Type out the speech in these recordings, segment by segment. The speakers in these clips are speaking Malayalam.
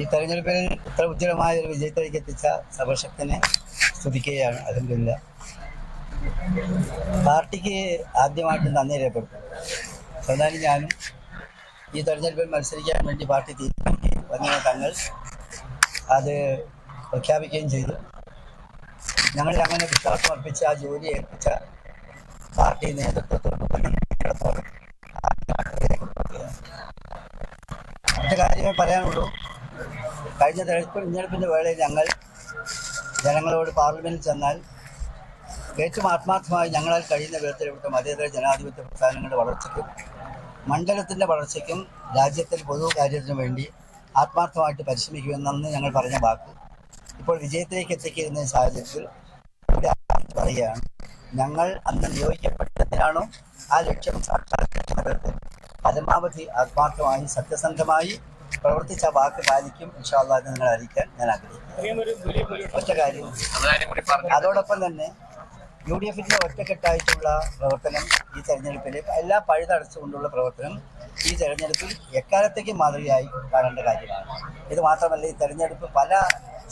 ഈ തെരഞ്ഞെടുപ്പിൽ ഇത്ര ഉജ്ജ്വലമായ ഒരു വിജയത്തിലേക്ക് എത്തിച്ച സർവശക്തനെ സ്തുതിക്കുകയാണ്. അലഹമില്ല പാർട്ടിക്ക് ആദ്യമായിട്ട് നന്ദി രേഖപ്പെടുത്തും സ്വന്തം ഞാനും ഈ തെരഞ്ഞെടുപ്പിൽ മത്സരിക്കാൻ വേണ്ടി പാർട്ടി തീരുമാനിക്കുകയും വന്ന തങ്ങൾ അത് പ്രഖ്യാപിക്കുകയും ചെയ്തു. ഞങ്ങളിൽ അങ്ങനെ വിശ്വാസം അർപ്പിച്ച ആ ജോലി ഏൽപ്പിച്ച പാർട്ടി നേതൃത്വത്തോട് നന്ദിയോടെ ആദ്യമായിട്ട് രേഖപ്പെടുത്തുകയാണ്. മറ്റു കാര്യങ്ങൾ പറയാനുള്ളൂ. കഴിഞ്ഞ തെരഞ്ഞെടുപ്പ് തെരഞ്ഞെടുപ്പിന്റെ വേളയിൽ ഞങ്ങൾ ജനങ്ങളോട് പാർലമെന്റിൽ ചെന്നാൽ ഏറ്റവും ആത്മാർത്ഥമായി ഞങ്ങളാൽ കഴിയുന്ന വിധത്തിൽ ഇവിടുത്തെ മതേതര ജനാധിപത്യ പ്രസ്ഥാനങ്ങളുടെ വളർച്ചയ്ക്കും മണ്ഡലത്തിന്റെ വളർച്ചയ്ക്കും രാജ്യത്തിന്റെ പൊതു കാര്യത്തിനു വേണ്ടി ആത്മാർത്ഥമായിട്ട് പരിശ്രമിക്കുമെന്നു ഞങ്ങൾ പറഞ്ഞ വാക്ക്. ഇപ്പോൾ വിജയത്തിലേക്ക് എത്തിക്കുന്ന സാഹചര്യത്തിൽ പറയുകയാണ് ഞങ്ങൾ അന്ന് നിയോഗിക്കപ്പെട്ടതിനാണോ ആ ലക്ഷ്യം സാക്ഷാത്കരിക്കുന്നത് പരമാവധി ആത്മാർത്ഥമായി സത്യസന്ധമായി പ്രവർത്തിച്ച വാക്ക് പാലിക്കും. ഇൻഷാല്ല എന്ന് നിങ്ങളെ അറിയിക്കാൻ ഞാൻ ആഗ്രഹിക്കുന്നു. ഒറ്റ കാര്യം. അതോടൊപ്പം തന്നെ യു ഡി എഫിന്റെ ഒറ്റക്കെട്ടായിട്ടുള്ള പ്രവർത്തനം ഈ തെരഞ്ഞെടുപ്പിൽ എല്ലാ പഴുതടച്ചുകൊണ്ടുള്ള പ്രവർത്തനം ഈ തെരഞ്ഞെടുപ്പിൽ എക്കാലത്തേക്കും മാതൃകയായി കാണേണ്ട കാര്യമാണ്. ഇത് മാത്രമല്ല ഈ തെരഞ്ഞെടുപ്പ് പല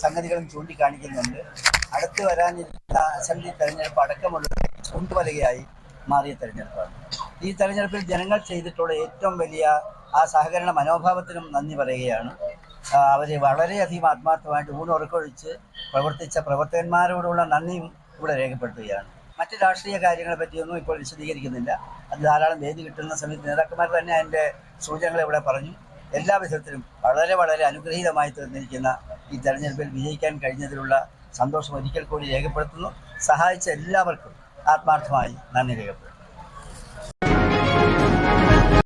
സംഗതികളും ചൂണ്ടിക്കാണിക്കുന്നുണ്ട്. അടുത്ത് വരാനിരിക്കുന്ന അസംബ്ലി തെരഞ്ഞെടുപ്പ് അടക്കമുള്ള ചൂണ്ടുവലകയായി മാറിയ തെരഞ്ഞെടുപ്പാണ്. ഈ തെരഞ്ഞെടുപ്പിൽ ജനങ്ങൾ ചെയ്തിട്ടുള്ള ഏറ്റവും വലിയ ആ സഹകരണ മനോഭാവത്തിനും നന്ദി പറയുകയാണ്. അവർ വളരെയധികം ആത്മാർത്ഥമായിട്ട് ഊണുറക്കൊഴിച്ച് പ്രവർത്തിച്ച പ്രവർത്തകന്മാരോടുള്ള നന്ദിയും ഇവിടെ രേഖപ്പെടുത്തുകയാണ്. മറ്റ് രാഷ്ട്രീയ കാര്യങ്ങളെ പറ്റിയൊന്നും ഇപ്പോൾ വിശദീകരിക്കുന്നില്ല. അത് ധാരാളം വേദി കിട്ടുന്ന സമയത്ത് നേതാക്കന്മാർ തന്നെ അതിന്റെ സൂചനകൾ ഇവിടെ പറഞ്ഞു. എല്ലാ വിധത്തിലും വളരെ വളരെ അനുഗ്രഹീതമായി തീർന്നിരിക്കുന്ന ഈ തെരഞ്ഞെടുപ്പിൽ വിജയിക്കാൻ കഴിഞ്ഞതിലുള്ള സന്തോഷം ഒരിക്കൽ കൂടി രേഖപ്പെടുത്തുന്നു. സഹായിച്ച എല്ലാവർക്കും ആത്മാർത്ഥമായി നന്ദി രേഖപ്പെടുത്തുന്നു.